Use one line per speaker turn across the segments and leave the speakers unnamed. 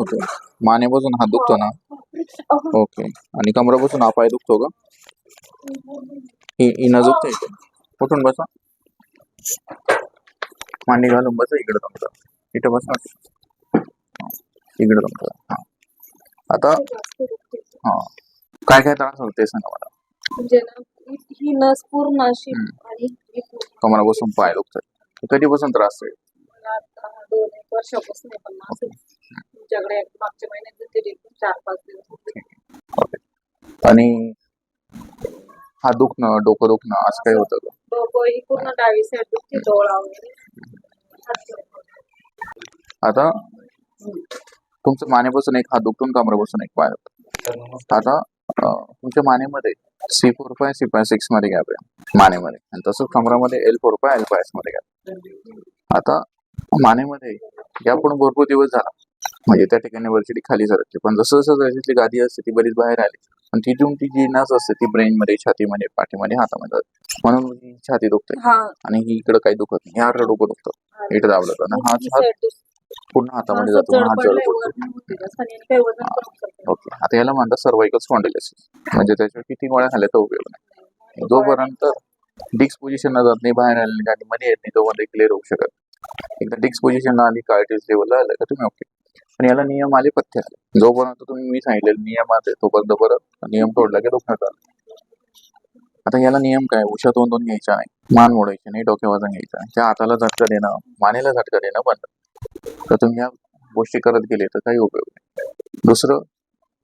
Okay. मानेपासून हात दुखतो ना? ओके. आणि कमरापासून हा पाय दुखतो का? हिना दुखते इथे. कुठून बसा. मांडी घालून बसा इकडे तुमचं इथे बसा. इकडे तुमचं हा. आता हा. काय काय त्रास होते सांगा मला?
म्हणजे ना ही- नस पूर्ण अशी. आणि पूर्ण.
कमरापासून पाय दुखतात कधीपासून त्रास आहे
दोन एक वर्षापासून आहे पण तुमच्याकडे मागच्या महिन्यात चार पाच दिवस
आणि हात दुखणं डोकं दुखणं असं काही होतं का?
डोकं ही पूर्ण डावी साईड दुखते डोळा वगैरे.
आता तुमच्या मानेपासून एक हात दुखतो आणि कमरेपासून एक पाय. आता तुमच्या मानेमध्ये C four five C five सिक्समध्ये gap आहे. मानेमध्ये. आणि तसंच कमरामध्ये एल फोर फाय एल फायमध्ये गॅप आता मानेमध्ये पण भरपूर दिवस झाला. म्हणजे त्या ठिकाणी वरची खाली सरकते. पण जसं जसं त्याच्यातली गादी असते ती बरीच बाहेर आली. आणि तिथून ती जी नस असते ती ब्रेन मध्ये छातीमध्ये पाठीमध्ये हातामध्ये जाते. म्हणून ही छाती दुखते.
हा.
आणि ही इकडे काही दुखत नाही. ह्या डोकं दुखतं. इकडे दाबलं तर. हा
ही
हात. पूर्ण हातामध्ये जातो. हा जड पडतो.
पण
ओके. आता याला म्हणतात सर्वायकल स्पॉन्डिलोसिस म्हणजे त्याच्यावर किती गोळ्या खाल्ल्या तर उपयोग नाही.
नाही.
जोपर्यंत डिक्स पोझिशन जात नाही बाहेर आले गाडी मध्ये येत नाही तोपर्यंत क्लिअर होऊ शकत एकदा डिक्स पोझिशन आली कार्टिस लेवलला आलं का तुम्ही ओके पण याला नियम आले पथ्य आले. जोपर्यंत तुम्ही मी सांगितलेलं नियम आले तोपर्यंत परत नियम तोडला की दुखण्यात आलं आता याला नियम काय? उशा दोन दोन घ्यायचा नाही मान मोडायची नाही डोक्या वाजून घ्यायचा नाही त्या हाताला झटका देणं मानेला झटका देणं बंद. तर तुम्ही ह्या गोष्टी करत गेले तर काही उपयोग नाही. दुसरं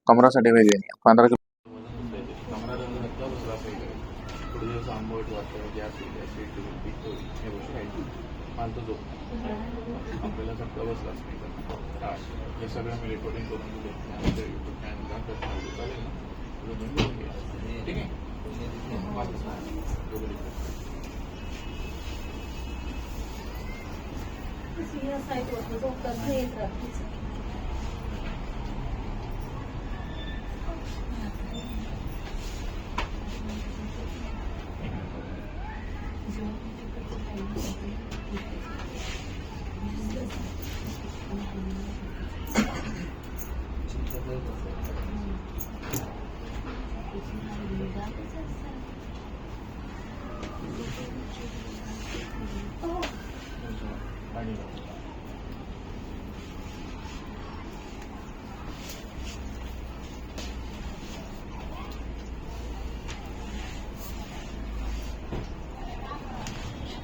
कमरासाठी वेगळे नियम. पंधरा
आपल्याला झटका बसलाच नाही हे सगळं मी रेकॉर्डिंग करून दिले त्यानंतर युट्यूब चॅनलला चालेल ना? तुला घ्या ठीक आहे? 看这个。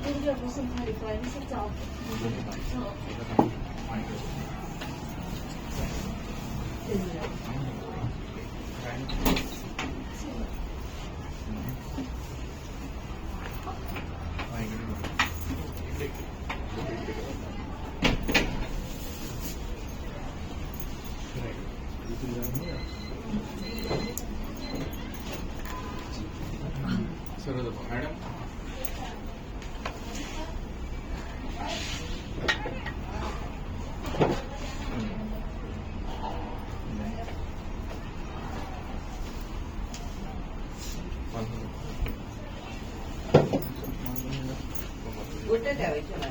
这个不是他的关，是找。谢。
कुठे ठेवायचे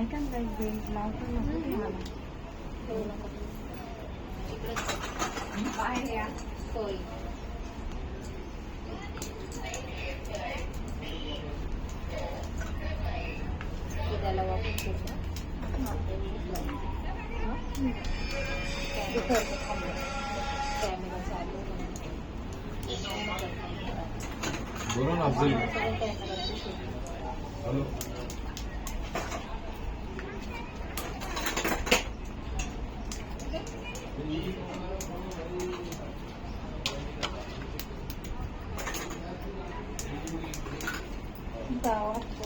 I can
like bring love to you. Paella. Soy. Ito
dalawa po po.
Burun
Abdul.
Hello. দাওয়াত